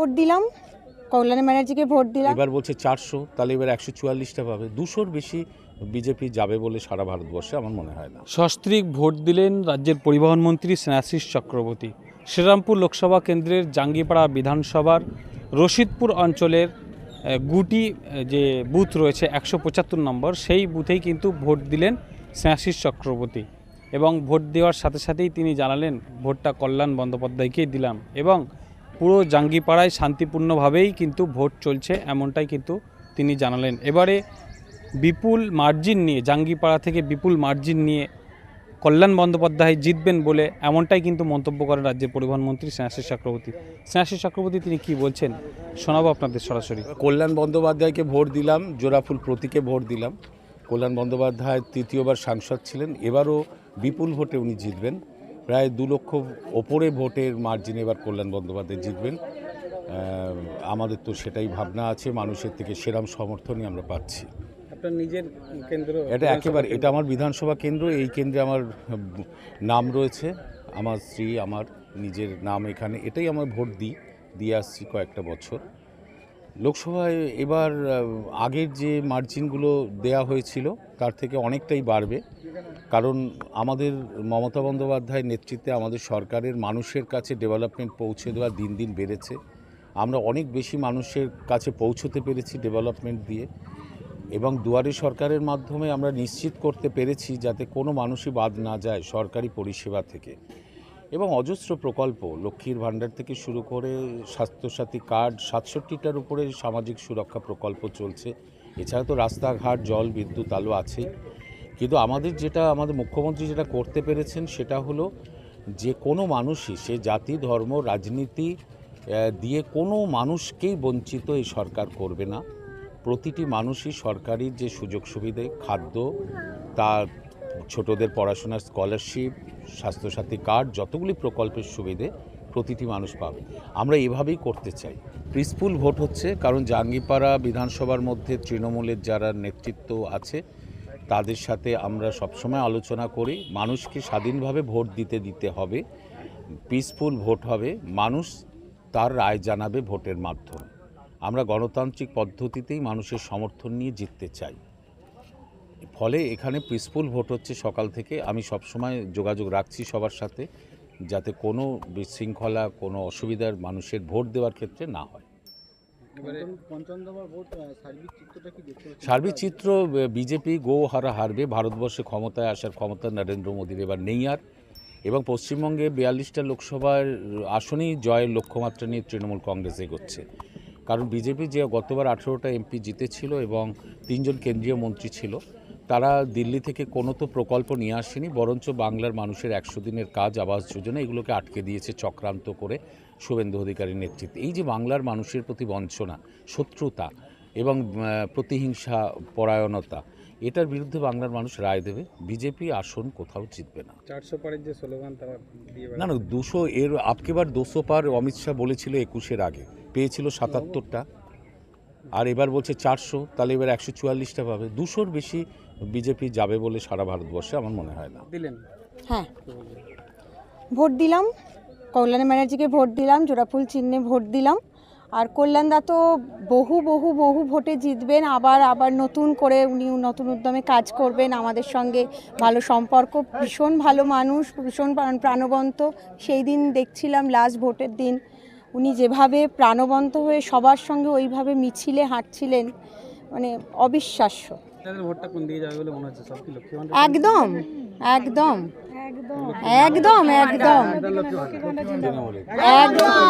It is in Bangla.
ভোট দিলাম কল্যাণী ব্যানার্জিকে ভোট দিলাম। এবার বলছে চারশো তাহলে এবার একশো চুয়াল্লিশটা পাবে। দুশোর বেশি বিজেপি যাবে বলে সারা ভারতবর্ষে আমার মনে হয় না। সস্ত্রীক ভোট দিলেন রাজ্যের পরিবহন মন্ত্রী স্নেহাশিস চক্রবর্তী। শ্রীরামপুর লোকসভা কেন্দ্রের জাঙ্গিপাড়া বিধানসভার রশিদপুর অঞ্চলের গুটি যে বুথ রয়েছে একশো পঁচাত্তর নম্বর সেই বুথেই কিন্তু ভোট দিলেন স্নেহাশিস চক্রবর্তী। এবং ভোট দেওয়ার সাথে সাথেই তিনি জানালেন ভোটটা কল্যাণ বন্দ্যোপাধ্যায়কেই দিলাম। এবং পুরো জাঙ্গিপাড়ায় শান্তিপূর্ণভাবেই কিন্তু ভোট চলছে, এমনটাই কিন্তু তিনি জানালেন। এবারে বিপুল মার্জিন নিয়ে, জাঙ্গিপাড়া থেকে বিপুল মার্জিন নিয়ে কল্যাণ বন্দ্যোপাধ্যায় জিতবেন বলে এমনটাই কিন্তু মন্তব্য করেন রাজ্যের পরিবহন মন্ত্রী চক্রবর্তী। স্নেহাশিস চক্রবর্তী, তিনি কি বলছেন? শোনাবো আপনাদের সরাসরি। কল্যাণ বন্দ্যোপাধ্যায়কে ভোট দিলাম, জোড়াফুল প্রতীকে ভোট দিলাম। কল্যাণ বন্দ্যোপাধ্যায় তৃতীয়বার সাংসদ ছিলেন, এবারও বিপুল ভোটে উনি জিতবেন। প্রায় দু লক্ষ ওপরে ভোটের মার্জিনে এবার কল্যাণ বন্দ্যোপাধ্যায় জিতবেন। আমাদের তো সেটাই ভাবনা আছে মানুষের থেকে সেরাম সমর্থনই আমরা পাচ্ছি। আপনার নিজের কেন্দ্র? এটা একেবারে এটা আমার বিধানসভা কেন্দ্র এই কেন্দ্রে আমার নাম রয়েছে। আমার স্ত্রী আমার নিজের নাম এখানে এটাই আমার ভোট দিই দিয়ে আসছি কয়েকটা বছর। লোকসভায় এবার আগের যে মার্জিনগুলো দেয়া হয়েছিল তার থেকে অনেকটাই বাড়বে। কারণ আমাদের মমতা বন্দ্যোপাধ্যায়ের নেতৃত্বে আমাদের সরকারের মানুষের কাছে ডেভেলপমেন্ট পৌঁছে দেওয়া দিন দিন বেড়েছে। আমরা অনেক বেশি মানুষের কাছে পৌঁছতে পেরেছি ডেভেলপমেন্ট দিয়ে এবং দুয়ারে সরকারের মাধ্যমে আমরা নিশ্চিত করতে পেরেছি যাতে কোনো মানুষই বাদ না যায় সরকারি পরিষেবা থেকে। এবং অজস্র প্রকল্প, লক্ষ্মীর ভাণ্ডার থেকে শুরু করে স্বাস্থ্যসাথী কার্ড, সাতষট্টিটার উপরে সামাজিক সুরক্ষা প্রকল্প চলছে। এছাড়া তো রাস্তাঘাট, জল, বিদ্যুৎ, আলো আছে কিন্তু আমাদের যেটা, আমাদের মুখ্যমন্ত্রী যেটা করতে পেরেছেন সেটা হলো যে কোনো মানুষই, সে জাতি, ধর্ম, রাজনীতি দিয়ে কোনো মানুষকেই বঞ্চিত এই সরকার করবে না। প্রতিটি মানুষই সরকারি যে সুযোগ সুবিধে, খাদ্য, তার ছোটদের পড়াশোনার স্কলারশিপ স্বাস্থ্যসাথী কার্ড যতগুলি প্রকল্পের সুবিধে প্রতিটি মানুষ পাবে। আমরা এভাবেই করতে চাই। পিসফুল ভোট হচ্ছে, কারণ জাঙ্গিপাড়া বিধানসভার মধ্যে তৃণমূলের যারা নেতৃত্ব আছে তাদের সাথে আমরা সবসময় আলোচনা করি। মানুষকে স্বাধীনভাবে ভোট দিতে দিতে হবে। পিসফুল ভোট হবে। মানুষ তার রায় জানাবে ভোটের মাধ্যমে। আমরা গণতান্ত্রিক পদ্ধতিতেই মানুষের সমর্থন নিয়ে জিততে চাই। ফলে এখানে পিসফুল ভোট হচ্ছে সকাল থেকে। আমি সবসময় যোগাযোগ রাখছি সবার সাথে, যাতে কোনো বিশৃঙ্খলা, কোনো অসুবিধার মানুষের ভোট দেওয়ার ক্ষেত্রে না হয়। সার্বিক চিত্র বিজেপি গো হারা হারবে ভারতবর্ষে ক্ষমতায় আসার ক্ষমতা নরেন্দ্র মোদীর এবার নেই আর। এবং পশ্চিমবঙ্গে বিয়াল্লিশটা লোকসভার আসনেই জয়ের লক্ষ্যমাত্রা নিয়ে তৃণমূল কংগ্রেস এগোচ্ছে। কারণ বিজেপি যে গতবার আঠেরোটা এমপি জিতেছিল এবং তিনজন কেন্দ্রীয় মন্ত্রী ছিল তারা দিল্লি থেকে কোনো তো প্রকল্প নিয়ে আসেনি বরঞ্চ বাংলার মানুষের একশো দিনের কাজ আবাস যোজনা এগুলোকে আটকে দিয়েছে চক্রান্ত করে শুভেন্দু অধিকারীর নেতৃত্বে। এই যে বাংলার মানুষের প্রতি বঞ্চনা শত্রুতা এবং প্রতিহিংসা পরায়ণতা এটার বিরুদ্ধে বাংলার মানুষ রায় দেবে। বিজেপি আসন কোথাও জিতবে না। চারশো পারের যে স্লোগান তারা না না দুশো এর আপকেবার দুশো পার অমিত শাহ বলেছিল একুশের আগে পেয়েছিল সাতাত্তরটা। আর এবার বলছে চারশো তাহলে এবার একশো চুয়াল্লিশটা পাবে। দুশোর বেশি বিজেপি যাবে বলে সারা ভারতবর্ষে আমার মনে হয় না। দিলেন? হ্যাঁ। ভোট দিলাম। কল্যাণী ব্যানার্জিকে ভোট দিলাম জোড়াফুল চিহ্নে ভোট দিলাম। আর কল্যাণদা তো বহু বহু বহু ভোটে জিতবেন আবার আবার নতুন করে উনি নতুন উদ্যমে কাজ করবেন। আমাদের সঙ্গে ভালো সম্পর্ক ভীষণ ভালো মানুষ ভীষণ প্রাণবন্ত। সেই দিন দেখছিলাম লাস্ট ভোটের দিন। উনি যেভাবে প্রাণবন্ত হয়ে সবার সঙ্গে ওইভাবে মিছিলে হাঁটছিলেন মানে অবিশ্বাস্য। তাদের ভোটটা কোন দিকে যাবে বলে মনে হচ্ছে? সব কি লক্ষ্মী একদম একদম একদম। একদম একদম।